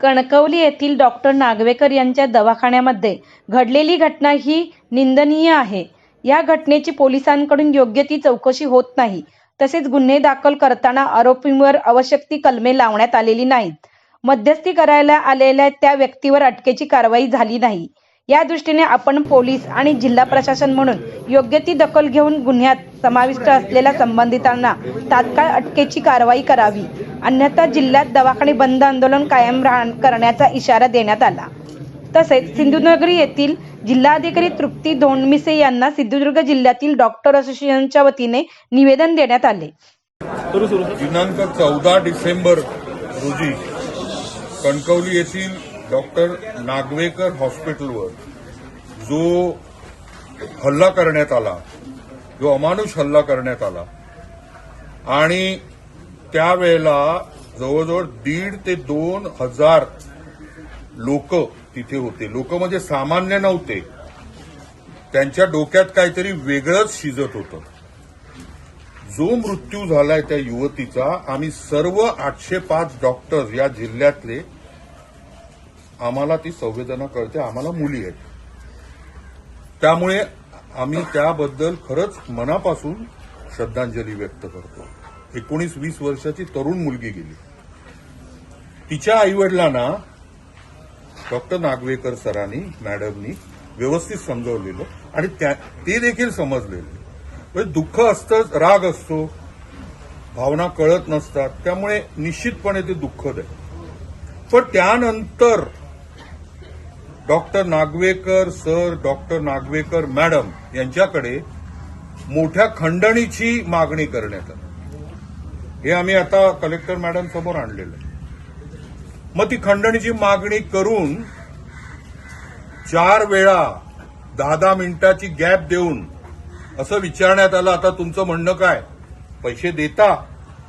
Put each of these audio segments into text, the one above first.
कणकवली येथील डॉक्टर नागवेकर यांच्या दवाखान्यामध्ये घडलेली घटना ही निंदनीय आहे. या घटनेची पोलिसांकडून योग्य ती चौकशी होत नाही. तसेच गुन्हे दाखल करताना आरोपींवर आवश्यक ती कलमे लावण्यात आलेली नाहीत. मध्यस्थी करायला आलेल्या त्या व्यक्तीवर अटकेची कारवाई झाली नाही. या दृष्टीने आपण पोलीस आणि जिल्हा प्रशासन म्हणून योग्य ती दखल घेऊन गुन्ह्यात समाविष्ट असलेल्या संबंधितांना तात्काळ अटकेची कारवाई करावी. अन्यथा जिल्ह्यात दवाखाने बंद आंदोलन कायम राह करण्याचा इशारा देण्यात आला. तसेच सिंधुनगरी येथील जिल्हाधिकारी तृप्ती धोंडमिसे यांना सिंधुदुर्ग जिल्ह्यातील डॉक्टर असोसिएशनच्या वतीने निवेदन देण्यात आले. दिनांक चौदा डिसेंबर रोजी कणकवली येथील डॉक्टर नागवेकर हॉस्पिटलवर जो हल्ला करण्यात आला जो अमानुष हल्ला करण्यात आला आणि त्यावेळेला जवळजवळ दीड ते दोन हजार लोक तिथे होते. लोक म्हणजे सामान्य नव्हते. त्यांच्या डोक्यात काहीतरी वेगळंच शिजत होतं. जो मृत्यू झालाय त्या युवतीचा आम्ही सर्व आठशे पाच डॉक्टर्स या जिल्ह्यातले आम्हाला ती संवेदना कळते आम्हाला मुली आहेत. त्यामुळे आम्ही त्याबद्दल खरंच मनापासून श्रद्धांजली व्यक्त करतो. एकोणीस वीस वर्षाची तरुण मुलगी गेली. तिच्या आईवडिलांना डॉक्टर नागवेकर सरांनी मॅडमनी व्यवस्थित समजवलेलं आणि त्या- ते देखील समजलेलं. म्हणजे दुःख असतंच राग असतो. भावना कळत नसतात. त्यामुळे निश्चितपणे ते दुःखद आहे पण त्यानंतर doctor Nagvekar sir doctor Nagvekar madam यांच्याकडे मोठ्या खंडणीची मागणी करण्यात आली. हे आम्ही आता कलेक्टर मॅडम समोर आणलेलं आहे. मग ती खंडणीची मागणी करून चार वेळा दहा दहा मिनिटाची गॅप देऊन असं विचारण्यात आलं आता तुमचं म्हणणं काय? पैसे देता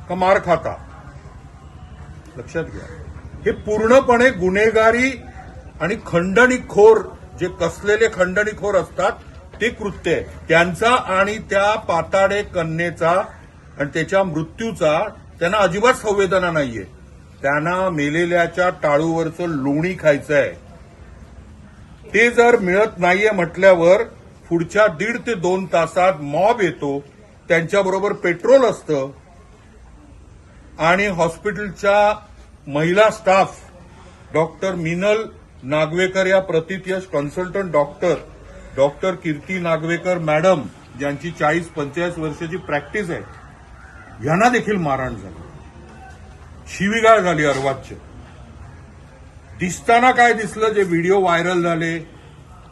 का मार खाता? लक्षात घ्या. हे पूर्णपणे गुन्हेगारी आणि खंडणीखोर जे कसलेले खंडणीखोर असतात ते कृत्य आहे. त्यांचा आणि त्या पाताडे कन्येचा आणि त्याच्या मृत्यूचा त्यांना अजिबात संवेदना नाहीये. त्यांना मेलेल्याच्या टाळूवरचं लोणी खायचं आहे ते जर मिळत नाहीये म्हटल्यावर पुढच्या दीड ते दोन तासात मॉब येतो त्यांच्याबरोबर पेट्रोल असतं आणि हॉस्पिटलच्या महिला स्टाफ डॉक्टर मिनल नागवेकर या प्रतितयश consultant doctor doctor Kirti Nagvekar madam ज्यांची चाळीस पंचेचाळीस वर्षाची प्रॅक्टिस आहे. यांना देखील मारहाण झाली. शिवीगाळ झाली अर्वाच्य. दिसताना काय दिसलं जे व्हिडिओ व्हायरल झाले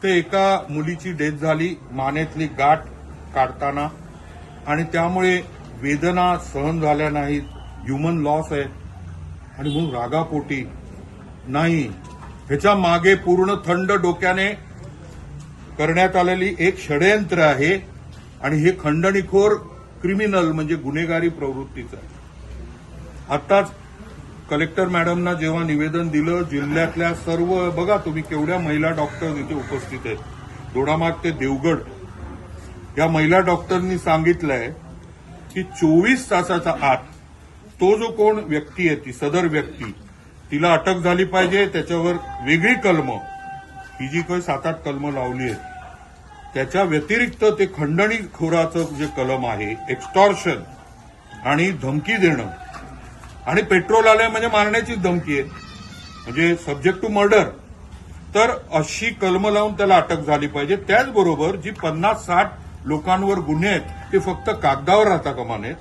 ते एका मुलीची डेथ झाली मानेतली गाठ काढताना. आणि त्यामुळे वेदना सहन झाल्या नाहीत ह्युमन लॉस आहे. आणि म्हणून रागापोटी नाही. ह्याच्या मागे पूर्ण थंड डोक्याने करण्यात आलेली एक षडयंत्र आहे. आणि हे खंडणीखोर क्रिमिनल म्हणजे गुन्हेगारी प्रवृत्तीचं आहे. आताच कलेक्टर मॅडमना जेव्हा निवेदन दिलं जिल्ह्यातल्या सर्व बघा तुम्ही केवढ्या महिला डॉक्टर इथे उपस्थित आहेत. दोडामार्ग ते देवगड. या महिला डॉक्टरनी सांगितलंय की चोवीस तासाचा आत तो जो कोण व्यक्ती आहे ती सदर व्यक्ती तिला अटक झाली पाहिजे त्याच्यावर वेगळी कलम. ही जी काही सात आठ कलमं लावली आहेत त्याच्या व्यतिरिक्त ते खंडणी खोराचं जे कलम आहे एक्स्टॉर्शन आणि धमकी देणं. आणि पेट्रोल आलंय म्हणजे मारण्याचीच धमकी आहे. म्हणजे सब्जेक्ट टू मर्डर तर अशी कलम लावून त्याला अटक झाली पाहिजे. त्याचबरोबर जी पन्नास साठ लोकांवर गुन्हे आहेत ते फक्त कागदावर राहता कमाने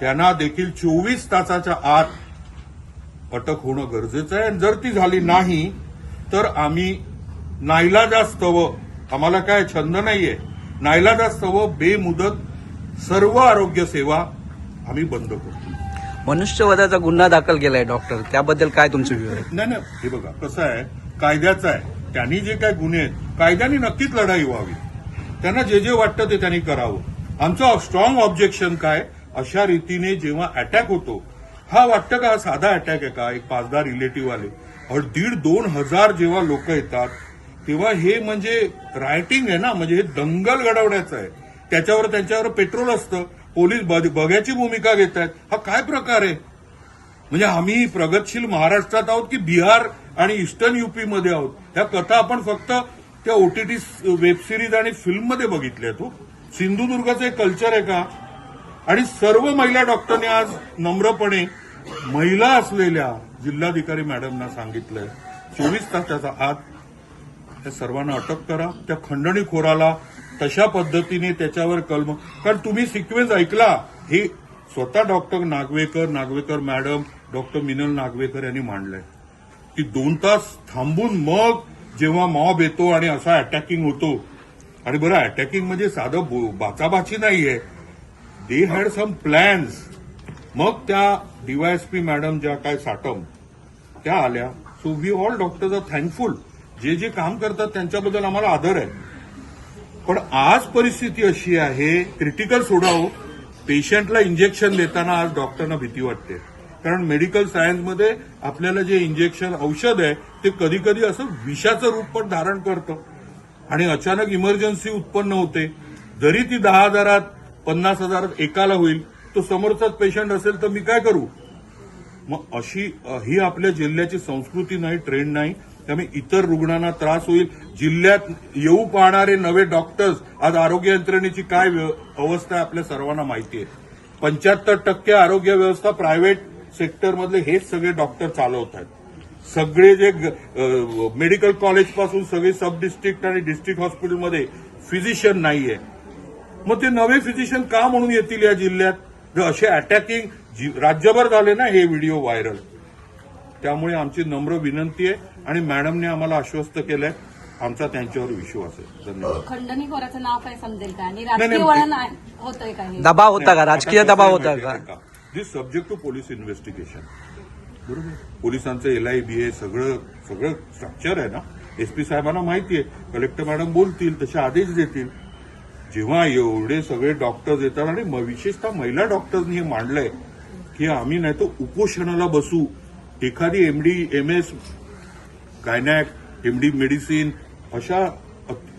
त्यांना देखील चोवीस तासाच्या आत अटक होणं गरजेचं आहे. आणि जर ती झाली नाही तर आम्ही नाईलाजास्तव आम्हाला काय छंद नाहीये. नाईलाजास्तव बेमुदत सर्व आरोग्य सेवा आम्ही बंद करतो. मनुष्यवधाचा गुन्हा दाखल केलाय डॉक्टर. त्याबद्दल काय तुमचं व्ह्यू आहे? नाही नाही. हे बघा कसं आहे कायद्याचं आहे. त्यांनी जे काय गुन्हे आहेत कायद्याने नक्कीच लढाई व्हावी. त्यांना जे जे वाटतं ते त्यांनी करावं. आमचं स्ट्रॉंग ऑब्जेक्शन काय? अशा रीतीने जेव्हा अटॅक होतो हा वाटतं का हा साधा अटॅक आहे का? एक पाच दहा रिलेटिव्ह आले दीड दोन हजार जेव्हा लोक येतात तेव्हा हे म्हणजे रायटिंग आहे ना म्हणजे हे दंगल घडवण्याचं आहे. त्याच्यावर त्यांच्यावर पेट्रोल असतं. पोलीस बघ- बघ्याची भूमिका घेत आहेत हा काय प्रकार आहे? म्हणजे आम्ही प्रगतशील महाराष्ट्रात आहोत की बिहार आणि ईस्टर्न युपीमध्ये आहोत? ह्या कथा आपण फक्त त्या ओटीटी वेब सिरीज आणि फिल्ममध्ये बघितल्या तो हो. सिंधुदुर्गाचं एक कल्चर आहे का? आणि सर्व महिला डॉक्टरने आज नम्रपणे महिला असलेल्या जिल्हाधिकारी मॅडमना सांगितलंय. चोवीस तासाचा आत त्या सर्वांना अटक करा. त्या खंडणीखोराला तशा पद्धतीने त्याच्यावर कलम कारण तुम्ही सिक्वेन्स ऐकला. हे स्वतः doctor Nagvekar Nagvekar madam doctor Minal Nagvekar यांनी मांडलंय. की दोन तास थांबून मग जेव्हा मॉब येतो आणि असा अटॅकिंग होतो. आणि बरं अटॅकिंग म्हणजे साधं बो- बाचाबाची नाहीये. दे हॅड सम प्लॅन्स मग त्या डीवायएसपी मॅडम ज्या काय साटम त्या आल्या. So we all doctors are thankful जे जे काम करतात त्यांच्याबद्दल आम्हाला आदर आहे. पण आज परिस्थिती अशी आहे क्रिटिकल सोडावं पेशंटला इंजेक्शन देताना आज डॉक्टरना भीती वाटते. कारण मेडिकल सायन्समध्ये आपल्याला जे इंजेक्शन औषध आहे ते कधी कधी असं विषाचं रूप पण धारण करतं. आणि अचानक इमर्जन्सी उत्पन्न होते. जरी ती दहा हजारात पन्नास हजारात एकाला होईल तो समोरचाच पेशंट असेल तर मी काय करू? मग अशी ही आपल्या जिल्ह्याची संस्कृती नाही ट्रेंड नाही. त्यामुळे इतर रुग्णांना त्रास होईल. जिल्ह्यात येऊ पाहणारे नवे डॉक्टर्स आज आरोग्य यंत्रणेची काय अवस्था आहे आपल्या सर्वांना माहिती आहे. पंच्याहत्तर टक्के आरोग्य व्यवस्था प्रायव्हेट सेक्टरमधले हेच सगळे डॉक्टर चालवत आहेत. सगळे जे ग- मेडिकल कॉलेजपासून सगळे सब डिस्ट्रिक्ट आणि डिस्ट्रिक्ट हॉस्पिटलमध्ये फिजिशियन नाहीये. मग ते नवे फिजिशियन का म्हणून येतील या जिल्ह्यात? जर असे अटॅकिंग राज्यभर झाले ना हे व्हिडिओ व्हायरल त्यामुळे आमची नम्र विनंती आहे आणि मॅडमने आम्हाला आश्वस्त केलंय. आमचा त्यांच्यावर विश्वास आहे. धन्यवाद. खंडणीखोराचं नाव काय समजेल का? आणि नाही, राजकीय नाही. वळण आहे- होतंय का हे? दबाव होता का? राजकीय दबाव होता का? This subject to police investigation बरोबर? पोलिसांचं एलआयबी आहे सगळं सगळं स्ट्रक्चर आहे ना? एसपी साहेबांना माहिती आहे. कलेक्टर मॅडम बोलतील तसे आदेश देतील. जेव्हा एवढे सगळे डॉक्टर्स येतात आणि म- विशेषतः महिला डॉक्टर्सनी हे मांडलंय की आम्ही नाही तर उपोषणाला बसू. एखादी MD M S gynaec MD medicine अशा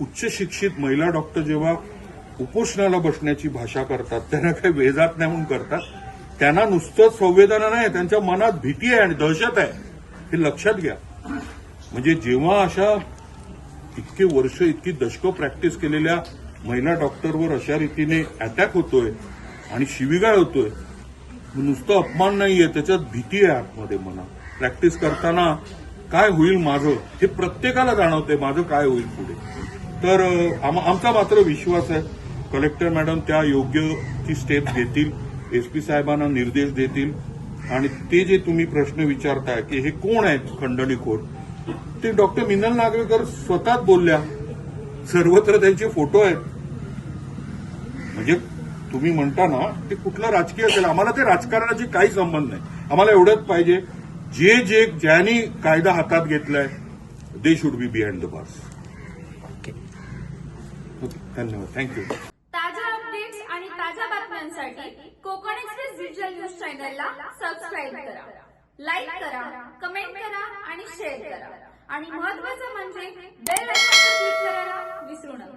उच्च शिक्षित महिला डॉक्टर जेव्हा उपोषणाला बसण्याची भाषा करतात त्यांना काही वेजात नाही म्हणून करतात त्यांना नुसतं संवेदना नाही त्यांच्या मनात भीती आहे आणि दहशत आहे हे लक्षात घ्या. म्हणजे जेव्हा अशा इतके वर्ष इतकी दशकं प्रॅक्टिस केलेल्या महिला डॉक्टरवर अशा रीतीने अटॅक होतोय आणि शिवीगाळ होतोय नुसतं अपमान नाहीये त्याच्यात भीती आहे आतमध्ये म्हणा प्रॅक्टिस करताना काय होईल माझं? हे प्रत्येकाला जाणवतंय माझं काय होईल पुढे. तर आमचा मात्र विश्वास आहे. कलेक्टर मॅडम त्या योग्य ती स्टेप घेतील एसपी साहेबांना निर्देश देतील. आणि ते जे तुम्ही प्रश्न विचारताय की हे कोण आहेत खंडणीखोर ते डॉक्टर मिनल नागवेकर स्वतःच बोलल्या. सर्वत्र त्यांचे फोटो आहेत. म्हणजे तुम्ही म्हणता ना ते कुठलं राजकीय असेल? आम्हाला ते राजकारणाची काही संबंध नाही. आम्हाला एवढंच पाहिजे जे जे ज्यांनी कायदा हातात घेतलाय they should be behind the bars okay धन्यवाद. थँक्यू ताज्या अपडेट्स आणि ताज्या बातम्यांसाठी कोकण एक्सप्रेस डिजिटल न्यूज चॅनलला सबस्क्राईब करा. लाईक करा कमेंट करा आणि शेअर करा. आणि महत्त्वाचं म्हणजे बेल आयकॉनवर क्लिक करायला विसरू नका.